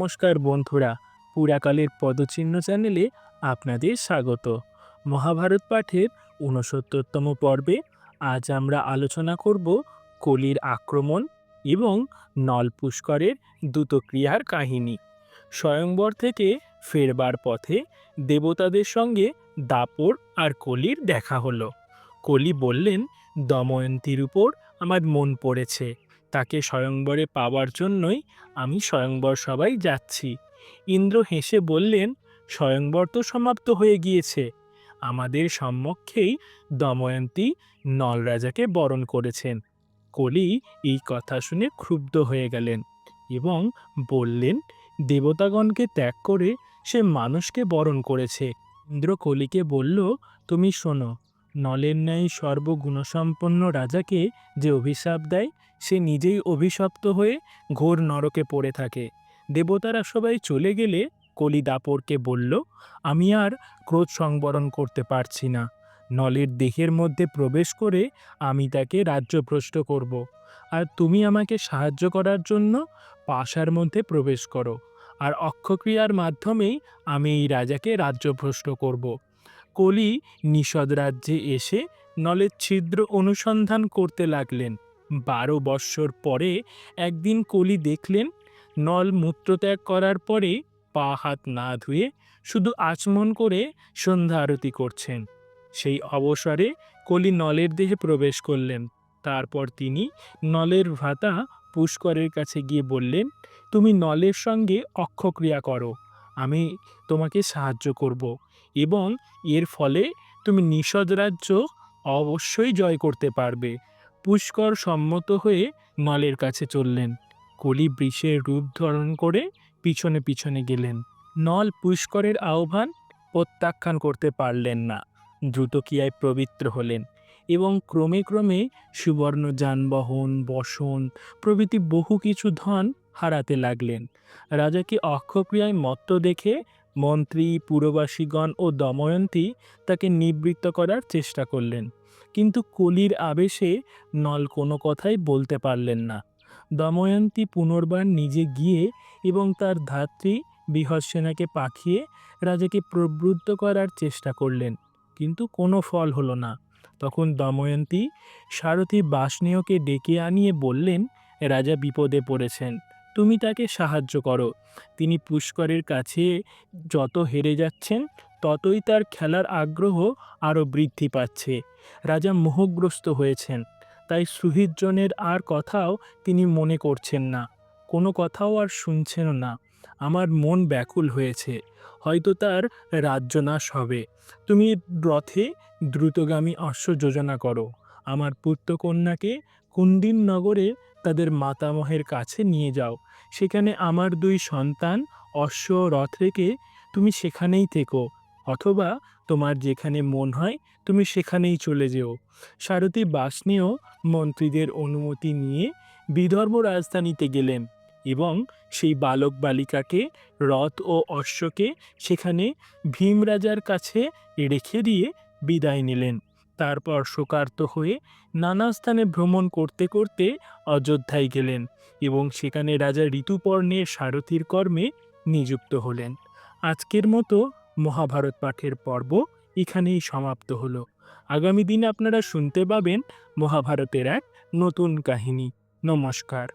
নমস্কার বন্ধুরা, পুরাকালের পদচিহ্ন চ্যানেলে আপনাদের স্বাগত। মহাভারত পাঠের ঊনসত্তরতম পর্বে আজ আমরা আলোচনা করব কলির আক্রমণ এবং নল পুষ্করের দ্রুতক্রিয়ার কাহিনী। স্বয়ংবর থেকে ফেরবার পথে দেবতাদের সঙ্গে দাপর আর কলির দেখা হলো। কলি বললেন, দময়ন্তীর উপর আমার মন পড়েছে। তাকে স্বয়ংবরে পাওয়ার জন্যই আমি স্বয়ংবর সবাই যাচ্ছি। ইন্দ্র হেসে বললেন, স্বয়ংবর তো সমাপ্ত হয়ে গিয়েছে। আমাদের সম্মুখেই দময়ন্তী নলরাজাকে বরণ করেছেন। কলি এই কথা শুনে ক্ষুব্ধ হয়ে গেলেন এবং বললেন, দেবতাগণকে ত্যাগ করে সে মানুষকে বরণ করেছে। ইন্দ্র কলিকে বলল, তুমি শোনো নলের ন্যায় সর্বগুণসম্পন্ন রাজাকে যে অভিশাপ দেয়, সে নিজেই অভিশপ্ত হয়ে ঘোর নরকে পড়ে থাকে। দেবতারা সবাই চলে গেলে কলি দাপরকে বলল, আমি আর ক্রোধ সংবরণ করতে পারছি না। নলের দেহের মধ্যে প্রবেশ করে আমি তাকে রাজ্যভ্রষ্ট করব। আর তুমি আমাকে সাহায্য করার জন্য পাশার মধ্যে প্রবেশ করো। আর অক্ষক্রিয়ার মাধ্যমেই আমি এই রাজাকে রাজ্যভ্রষ্ট করব। কলি নিষদ রাজ্যে এসে নলের ছিদ্র অনুসন্ধান করতে লাগলেন। বারো বৎসর পরে একদিন কলি দেখলেন, নল মূত্রত্যাগ করার পরে পা হাত না ধুয়ে শুধু আচমন করে সন্ধ্যা আরতি করছেন। সেই অবসরে কলি নলের দেহে প্রবেশ করলেন। তারপর তিনি নলের ভ্রাতা পুষ্করের কাছে গিয়ে বললেন, তুমি নলের সঙ্গে অক্ষক্রিয়া করো। আমি তোমাকে সাহায্য করব এবং এর ফলে তুমি নিষদ রাজ্য অবশ্যই জয় করতে পারবে। পুষ্কর সম্মত হয়ে নলের কাছে চললেন। কলি বৃষের রূপ ধারণ করে পিছনে পিছনে গেলেন। নল পুষ্করের আহ্বান প্রত্যাখ্যান করতে পারলেন না। দ্রুতক্রিয়ায় পবিত্র হলেন এবং ক্রমে ক্রমে সুবর্ণ যানবাহন, বসন প্রভৃতি বহু কিছু ধন হারাতে লাগলেন। রাজাকে অক্ষক্রিয়ায় মত্ত দেখে মন্ত্রী, পুরবাসীগণ ও দময়ন্তী তাকে নিবৃত্ত করার চেষ্টা করলেন। কিন্তু কলির আবেশে নল কোনো কথাই বলতে পারলেন না। দময়ন্তী পুনর্বার নিজে গিয়ে এবং তার ধাত্রী বৃহস্সেনাকে পাঠিয়ে রাজাকে প্রবৃত্ত করার চেষ্টা করলেন। কিন্তু কোনো ফল হলো না। তখন দময়ন্তী সারথী বাষ্ণেয়কে ডেকে আনিয়ে বললেন, রাজা বিপদে পড়েছেন। তুমি তাকে সাহায্য করো। তিনি পুষ্করের কাছে যত হেরে যাচ্ছেন, ততই তার খেলার আগ্রহ আরও বৃদ্ধি পাচ্ছে। রাজা মোহগ্রস্ত হয়েছেন। তাই সুহৃদজনের আর কথাও তিনি মনে করছেন না। কোনো কথাও আর শুনছেন না। আমার মন ব্যাকুল হয়েছে। হয়তো তার রাজ্যনাশ হবে। তুমি রথে দ্রুতগামী অশ্ব যোজনা করো। আমার পুত্রকন্যাকে কুন্দিন নগরে তাদের মাতামহের কাছে নিয়ে যাও। সেখানে আমার দুই সন্তান অশ্ব রথ রেখে তুমি সেখানেই থেকো, অথবা তোমার যেখানে মন হয় তুমি সেখানেই চলে যেও। সারথী বাসনেও মন্ত্রীদের অনুমতি নিয়ে বিদর্ভ রাজধানীতে গেলেন এবং সেই বালক বালিকাকে, রথ ও অশ্বকে সেখানে ভীম রাজার কাছে রেখে দিয়ে বিদায় নিলেন। তারপর শোকার্ত হয়ে নানা স্থানে ভ্রমণ করতে করতে অযোধ্যায় গেলেন এবং সেখানে রাজা ঋতুপর্ণের সারথীর কর্মে নিযুক্ত হলেন। আজকের মতো মহাভারত পাঠের পর্ব এখানেই সমাপ্ত হলো। আগামী দিনে আপনারা শুনতে পাবেন মহাভারতের এক নতুন কাহিনী। নমস্কার।